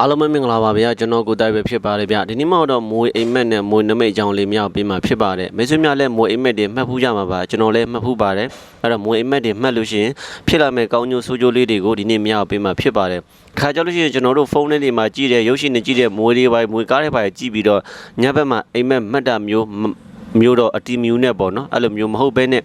အားလုံးပဲမင်္ဂလာပါဗျာကျွန်တော်ကိုတိုက်ပဲဖြစ်ပါတယ်ဗျာဒီနေ့မှတော့မွေအိမ်မက်နဲ့မွေနမိတ်အကြောင်းလေးများပေးမှာဖြစ်ပါတယ်မိတ်ဆွေများလည်းမွေအိမ်မက်တွေမှတ်ဖူးကြမှာပါကျွန်တော်လည်းမှတ်ဖူးပါတယ်အဲ့တော့မွေအိမ်မက်တွေမှတ်လို့ရှိရင်ဖြစ်လာမယ့်ကောင်းကျိုးဆိုးကျိုးလေးတွေကိုဒီနေ့များပေးမှာဖြစ်ပါတယ်ခါကြလို့ရှိရင်ကျွန်တော်တို့ဖုန်းထဲတွေမှာကြည့်တဲ့ရုပ်ရှင်တွေကြည့်တဲ့မွေတွေပိုင်းမွေကားတွေပိုင်းကြည့်ပြီးတော့ညဘက်မှာအိမ်မက်မှတ်တာမျိုးမမျိုးတော့အတီမြူနဲ့ပေါ့နော်အဲ့လိုမျိုးမဟုတ်ဘဲနဲ့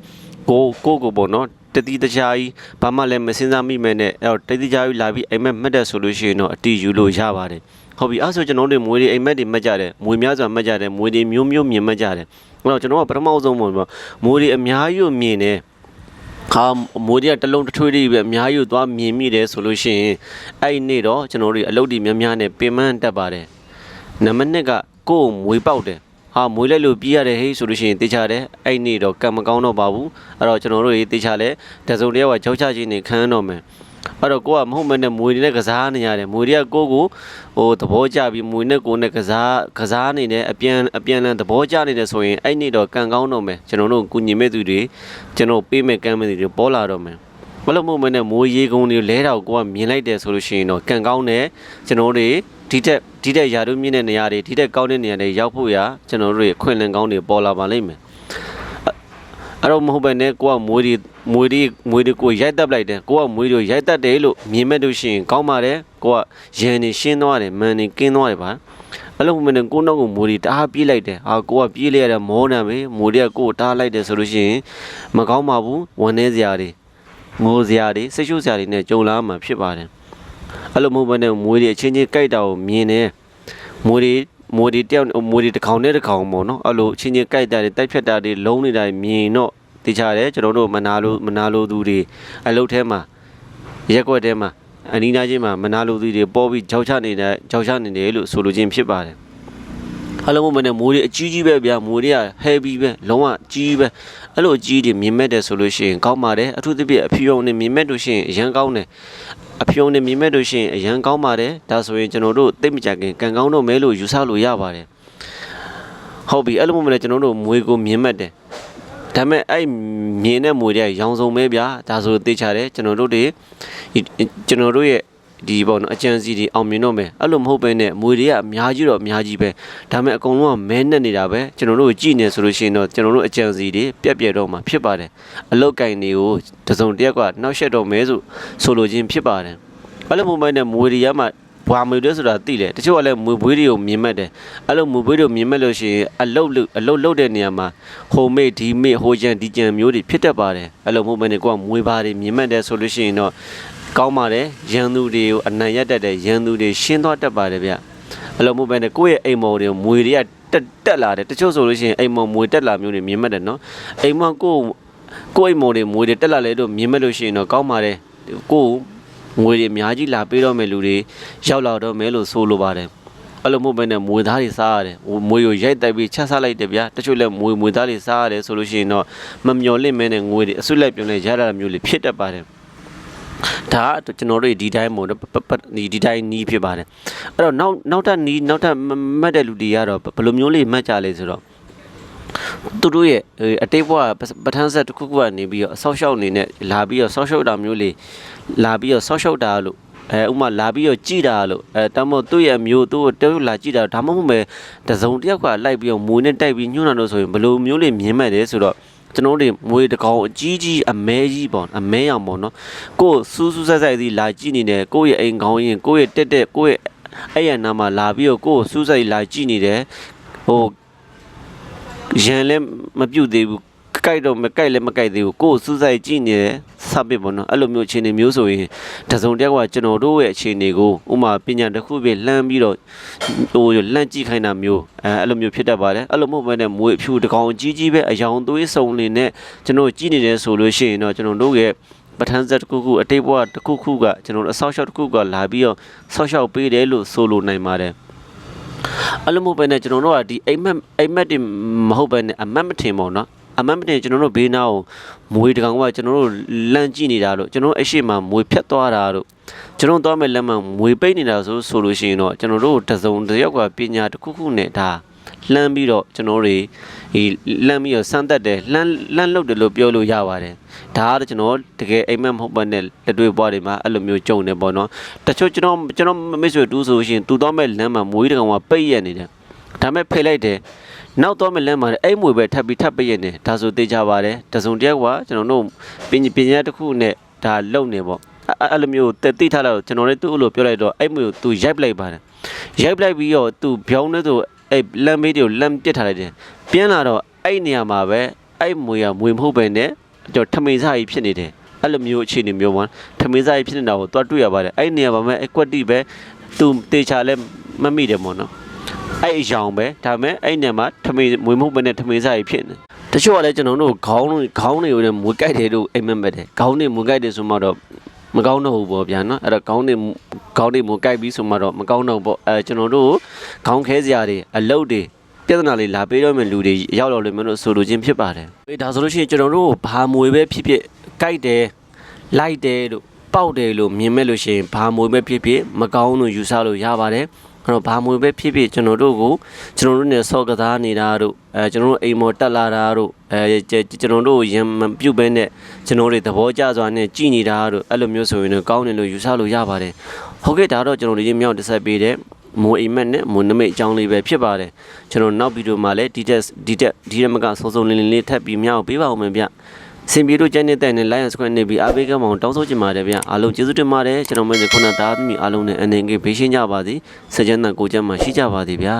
ကိုကိုကိုပေါ့နော် တတိတခြားကြီးဘာမှလည်းမစင်စားမိမဲ့နဲ့အဲ့တော့တတိတခြားကြီးလာပြီးအိမ်မက်မှတ်တဲ့ဆိုလို့ရှိရင်တော့အတီယူလို့ရပါတယ်ဟုတ်ပြီအဲ့ဆိုကျွန်တော်တို့မွေတွေအိမ်မက်တွေမှတ်ကြတယ်မွေများစွာမှတ်ကြတယ်မွေတွေမျိုးမျိုးမြင်မှတ်ကြတယ်အဲ့တော့ကျွန်တော်ကပထမဆုံးပေါ့မွေတွေအများကြီးကိုမြင်တယ်ဟာမိုးတွေကတလုံးတစ်ထွေးတွေပဲအများကြီးကိုသွားမြင်မိတယ်ဆိုလို့ရှိရင်အဲ့ဒီနေ့တော့ကျွန်တော်တို့အလုပ်တွေများများနဲ့ပင်မတက်ပါတယ်နံပါတ်1ကကိုယ်ကိုမွေပေါက်တယ် ဟာမွေလိုက်လို့ပြေးရတယ်ဟေးဆိုလို့ရှိရင်တေချာတယ်အဲ့ဒီနေ့တော့ကံမကောင်းတော့ပါဘူးအဲ့တော့ကျွန်တော်တို့ရေတေချာလဲတစုံတယောက်ကကြောက်ချခြင်းနေခံရတော့မယ်အဲ့တော့ကိုကမဟုတ်မနဲ့မွေနဲ့ကစားနေရတယ်မွေတွေကကိုကိုဟိုသဘောကျပြီးမွေနဲ့ကိုနဲ့ကစားကစားနေတယ်အပြန်အပြန်လန်သဘောကျနေတယ်ဆိုရင်အဲ့နေ့တော့ကံကောင်းတော့မယ်ကျွန်တော်တို့ကုညီမဲ့သူတွေကျွန်တော်ပေးမဲ့ကမ်းမဲ့သူတွေပေါ်လာတော့မယ်မလို့မဟုတ်မနဲ့မိုးရေကုန်းတွေလဲတော့ကိုကမြင်လိုက်တယ်ဆိုလို့ရှိရင်တော့ကံကောင်းတယ်ကျွန်တော်တို့ ဒီတက်ဒီတက်ယာတို့မြင့်တဲ့နေရာတွေဒီတက်ကောင်းတဲ့နေရာတွေရောက်ဖို့ရာကျွန်တော်တို့ရဲ့အခွင့်အလမ်းကောင်းတွေပေါ်လာပါလိမ့်မယ်အဲ့တော့မဟုတ်ပဲနဲ့ကိုကမွေးဒီမွေးဒီမွေးဒီကိုရိုက်တက်လိုက်တယ်ကိုကမွေးတို့ရိုက်တက်တယ်လို့မြင်မဲ့လို့ရှိရင်ကောင်းပါတယ်ကိုကရန်နေရှင်းသွားတယ်မန်နေကင်းသွားတယ်ပါအဲ့လိုမှမနဲ့ကိုနောက်ကိုမွေးဒီတအားပြေးလိုက်တယ်ဟာကိုကပြေးလိုက်ရတဲ့မောနံပဲမွေးဒီကကိုတားလိုက်တယ်ဆိုလို့ရှိရင်မကောင်းပါဘူးဝန်နေစရာတွေငိုစရာတွေစိတ်ရှုစရာတွေနဲ့ကြုံလာမှာဖြစ်ပါတယ် အဲ့လိုမဟုတ်ဘဲနဲ့မွေးဒီအချင်းချင်းကြိုက်တာကိုမြင်တယ်မွေးဒီမွေဒီတယောက်မွေဒီတစ်ကောင်နဲ့တစ်ကောင်ပေါ့နော်အဲ့လိုချင်းချင်းကြိုက်တာတွေတိုက်ဖြတ်တာတွေလုံးနေတာတွေမြင်တော့တည်ကြတယ်ကျွန်တော်တို့မနာလို့မနာလို့သူတွေအလုပ်ထဲမှာရက်ွက်ထဲမှာအနီးနားချင်းမှာမနာလို့သူတွေပေါ်ပြီးကြောက်ချနေတဲ့ကြောက်ချနေတယ်လို့ဆိုလိုခြင်းဖြစ်ပါတယ် အလုံးမနဲ့မိုးတွေအကြီးကြီးပဲဗျာမိုးတွေက heavy ပဲလုံးဝကြီးပဲအဲ့လိုအကြီးတွေမြင်မဲ့တယ်ဆိုလို့ရှိရင်ကောင်းပါတယ်အထူးသဖြင့်အဖြူုံနဲ့မြင်မဲ့လို့ရှိရင်အရန်ကောင်းတယ်အဖြူံနဲ့မြင်မဲ့လို့ရှိရင်အရန်ကောင်းပါတယ်ဒါဆိုရင်ကျွန်တော်တို့သိမကြခင်ကံကောင်းတော့မဲလို့ယူဆလို့ရပါတယ်ဟုတ်ပြီအဲ့လိုမှမလဲကျွန်တော်တို့မွေကိုမြင်မဲ့တယ်ဒါပေမဲ့အဲ့မြင်တဲ့မွေတွေကရောင်စုံပဲဗျာဒါဆိုသိချတယ်ကျွန်တော်တို့တွေကျွန်တော်တို့ရဲ့ ဒီပေါ့နော်အကြံစီတွေအောင်မြင်တော့မယ်အဲ့လိုမဟုတ်ပဲနဲ့မွေတွေကအများကြီးတော့အများကြီးပဲဒါပေမဲ့အကုန်လုံးကမဲနဲ့နေတာပဲကျွန်တော်တို့ကြည့်နေဆိုလို့ရှိရင်တော့ကျွန်တော်တို့အကြံစီတွေပြက်ပြက်တော့မှာဖြစ်ပါတယ်အလုတ်ကင်တွေကိုတစုံတစ်ယောက်ကနှောက်ယှက်တော့မဲဆိုဆိုလိုခြင်းဖြစ်ပါတယ်အဲ့လိုမဟုတ်ပဲနဲ့မွေတွေကမှဘွာမွေတွေဆိုတာသိတယ်တချို့ကလည်းမွေဘွေးတွေကိုမြင်မှတ်တယ်အဲ့လိုမွေဘွေးတွေကိုမြင်မှတ်လို့ရှိရင်အလုတ်လုအလုတ်လုတ်တဲ့နေရာမှာဟိုမေ့ဒီမေ့ဟိုကြံဒီကြံမျိုးတွေဖြစ်တတ်ပါတယ်အဲ့လိုမဟုတ်ဘဲနဲ့ကိုကမွေပါတွေမြင်မှတ်တယ်ဆိုလို့ရှိရင်တော့ ကောင်းပါတယ်ရန်သူတွေကိုအနံ့ရက်တတ်တဲ့ရန်သူတွေရှင်းသွားတတ်ပါတယ်ဗျအဲ့လိုမဟုတ်ဘဲနဲ့ကိုယ့်ရဲ့အိမ်မော်တွေကိုမွေတွေကတက်တက်လာတယ်တချို့ဆိုလို့ရှိရင်အိမ်မော်မွေတက်လာမျိုးတွေမြင်မှတ်တယ်နော်အိမ်မော်ကိုကိုယ့်အိမ်မော်တွေမွေတွေတက်လာလဲလို့မြင်မှတ်လို့ရှိရင်တော့ကောင်းပါတယ်ကိုယ်ငွေတွေအများကြီးလာပေးတော့မယ်လူတွေရောက်လာတော့မယ်လို့ဆိုလိုပါတယ်အဲ့လိုမဟုတ်ဘဲနဲ့မွေသားတွေစားရတယ်မွေကိုရိုက်တိုက်ပြီးချက်စားလိုက်တယ်ဗျာတချို့လည်းမွေမွေသားတွေစားရတယ်ဆိုလို့ရှိရင်တော့မမျော်လင့်မဲနဲ့ငွေတွေအစွတ်လိုက်ပြုံးလိုက်ရတာမျိုးလေးဖြစ်တတ်ပါတယ် ဒါကကျွန်တော်တို့ဒီတိုင်းမို့ဒီဒီတိုင်းနီးဖြစ်ပါတယ်အဲ့တော့နောက်နောက်ထပ်နီးနောက်ထပ်မှတ်တဲ့လူတွေကတော့ဘယ်လိုမျိုးလေးမှတ်ကြလဲဆိုတော့သူတို့ရဲ့အတိတ်ဘဝပထန်းဆက်တစ်ခုခုကနေပြီးတော့အဆောက်အအုံနေနဲ့လာပြီးတော့ဆောက်ရှုပ်တာမျိုးလေးလာပြီးတော့ဆောက်ရှုပ်တာလို့အဲဥမာလာပြီးတော့ကြည်တာလို့အဲတမို့သူ့ရဲ့မျိုးသူ့ကိုတဲလာကြည်တာဒါမှမဟုတ်ပဲတစုံတစ်ယောက်ကလိုက်ပြီးတော့မွေးနဲ့တိုက်ပြီးညှို့တာလို့ဆိုရင်ဘယ်လိုမျိုးလေးမြင်မဲ့တယ်ဆိုတော့ ကျွန်တော်တို့မွေတကောင်အကြီးကြီးအမဲကြီးပေါ့အမဲရောင်ပေါ့နော်ကိုစူးစူးဆိုင်ဆိုင်စီလာကြည့်နေတယ်ကိုယ့်ရဲ့အိမ်ကောင်းရင်ကိုယ့်ရဲ့တက်တက်ကိုယ့်ရဲ့အဲ့ရနာမှာလာပြီးတော့ကိုယ့်ကိုစူးဆိုင်လာကြည့်နေတယ်ဟိုရန်လည်းမပြုတ်သေးဘူးကြိုက်တော့မကြိုက်လည်းမကြိုက်သေးဘူးကိုယ်စူးစိုက်ကြည့်နေတယ် စပစ်ပေါ့နော်အဲ့လိုမျိုးအခြေအနေမျိုးဆိုရင်တစုံတယောက်ကကျွန်တော်တို့ရဲ့အခြေအနေကိုဥမာပညာတစ်ခုပဲလှမ်းပြီးတော့ဟိုလှမ်းကြည့်ခိုင်းတာမျိုးအဲအဲ့လိုမျိုးဖြစ်တတ်ပါတယ်အဲ့လိုမဟုတ်ဘဲနဲ့မွေဖြူတကောင်ကြီးကြီးပဲအယောင်သွေးစုံနေနဲ့ကျွန်တော်ကြည့်နေတယ်ဆိုလို့ရှိရင်တော့ကျွန်တော်တို့ရဲ့ပထန်းဆက်တစ်ခုခုအတိတ်ဘဝတစ်ခုခုကကျွန်တော်အဆောက်အအုံတစ်ခုကလာပြီးတော့ဆောက်ရှောက်ပေးတယ်လို့ဆိုလိုနိုင်ပါတယ်အဲ့လိုမျိုးပဲနဲ့ကျွန်တော်တို့ကဒီအိမ်မက်အိမ်မက်တွေမဟုတ်ပဲနဲ့အမတ်မထင်ပေါ့နော် အမတ်မတင်ကျွန်တော်တို့ဘေးနားကိုမွေတကောင်ကကျွန်တော်တို့လန့်ကြည့်နေတာလို့ကျွန်တော်အရှိမမွေဖြတ်သွားတာလို့ကျွန်တော်သွားမဲ့လက်မှမွေပိတ်နေတာဆိုဆိုလို့ရှိရင်တော့ကျွန်တော်တို့တစုံတစ်ယောက်ကပညာတစ်ခုခုနဲ့ဒါလှမ်းပြီးတော့ကျွန်တော်တို့တွေဒီလှမ်းပြီးတော့စမ်းသက်တယ်လှမ်းလှမ်းလုတ်တယ်လို့ပြောလို့ရပါတယ်ဒါကတော့ကျွန်တော်တကယ်အိမ်မက်မဟုတ်ပါနဲ့လက်တွေ့ဘွားတွေမှာအဲ့လိုမျိုးကြုံနေပေါ့နော်တချို့ကျွန်တော်ကျွန်တော်မိတ်ဆွေတူးဆိုရှင်တူတော့မဲ့လမ်းမှာမွေးတကောင်ကပိတ်ရက်နေတယ်ဒါမဲ့ဖိတ်လိုက်တယ် နောက်တော့မဲ့လမ်းမှာလည်းအဲ့မွေပဲထပ်ပြီးထပ်ပိတ်ရက်နေဒါဆိုသိကြပါတယ်တစုံတယောက်ကကျွန်တော်တို့ပညာပညာတစ်ခုနဲ့ဒါလုံနေပေါ့အဲ့အဲ့လိုမျိုးတက်တိထားတော့ကျွန်တော်လည်းသူ့လိုပြောလိုက်တော့အဲ့မွေကိုသူရိုက်ပလိုက်ပါတယ်ရိုက်ပလိုက်ပြီးတော့သူဗျောင်းနေဆိုအဲ့လမ်းမေးတွေကိုလမ်းပစ်ထားလိုက်တယ်ပြန်လာတော့အဲ့နေရာမှာပဲအဲ့မွေကမွေမဟုတ်ပဲနဲ့ကျွန်တော်ထမိန်စားကြီးဖြစ်နေတယ်အဲ့လိုမျိုးအခြေအနေမျိုးပေါ့ထမိန်စားကြီးဖြစ်နေတာကိုတွားတွေ့ရပါတယ်အဲ့နေရာမှာပဲအကွက်တိပဲသူတေချာလဲမမိတယ်ပေါ့နော် အဲ့အယောင်ပဲဒါပေမဲ့အဲ့နေရာမှာထမိန်မွေမဟုတ်ပဲနဲ့ထမိန်စားကြီးဖြစ်နေတချို့ကလည်းကျွန်တော်တို့ခေါင်းခေါင်းတွေကိုလည်းမွေကြိုက်တယ်လို့အိမ်မက်မဲ့တယ်ခေါင်းတွေမွေကြိုက်တယ်ဆိုမှတော့မကောင်းတော့ဘူးပေါ့ဗျာနော်အဲ့တော့ခေါင်းတွေခေါင်းတွေမကိုက်ပြီးဆိုမှတော့မကောင်းတော့ဘူးပေါ့အဲကျွန်တော်တို့ခေါင်းခဲစရာတွေအလုတ်တွေပြဿနာလေးလာပေးတော့မယ့်လူတွေရောက်တော့လိမ့်မယ်လို့ဆိုလိုခြင်းဖြစ်ပါတယ်အေးဒါဆိုလို့ရှိရင်ကျွန်တော်တို့ဘာမွေပဲဖြစ်ဖြစ်ကြိုက်တယ်လိုက်တယ်လို့ပေါက်တယ်လို့မြင်မဲ့လို့ရှိရင်ဘာမွေပဲဖြစ်ဖြစ်မကောင်းလို့ယူဆလို့ရပါတယ် အဲ့တော့ဘာမွေပဲဖြစ်ဖြစ်ကျွန်တော်တို့ကိုကျွန်တော်တို့နဲ့ဆော့ကစားနေတာတို့အဲကျွန်တော်တို့အိမ်မော်တက်လာတာတို့အဲကျွန်တော်တို့ရံမပြုတ်ပဲနဲ့ကျွန်တော်တို့သဘောကျစွာနဲ့ကြည်နေတာတို့အဲ့လိုမျိုးဆိုရင်တော့ကောင်းတယ်လို့ယူဆလို့ရပါတယ်ဟုတ်ကဲ့ဒါတော့ကျွန်တော်တို့ဒီမြောက်တစ်ဆက်ပေးတဲ့မိုးအိမ်မက်နဲ့မိုးနမိတ်အကြောင်းလေးပဲဖြစ်ပါတယ်ကျွန်တော်နောက်ဗီဒီယိုမှာလည်းဒီတက်ဒီတက်ဒီရက်မကစုံစုံလင်းလင်းလေးထပ်ပြီးမြောက်ပေးပါဦးမယ်ဗျ စင်ပြေတို့ကျန်းနေတဲ့နဲ့ Lion Square နေပြီးအားပေးကမောင်တောင်းဆိုချင်ပါတယ်ဗျအားလုံးကျေးဇူးတင်ပါတယ်ကျွန်တော်မင်းခုနသားသမီးအားလုံးနဲ့အနေငယ်ဘေးရှင်းကြပါစေစကြမ်းတန်ကိုကြမ်းမှရှိကြပါစေဗျာ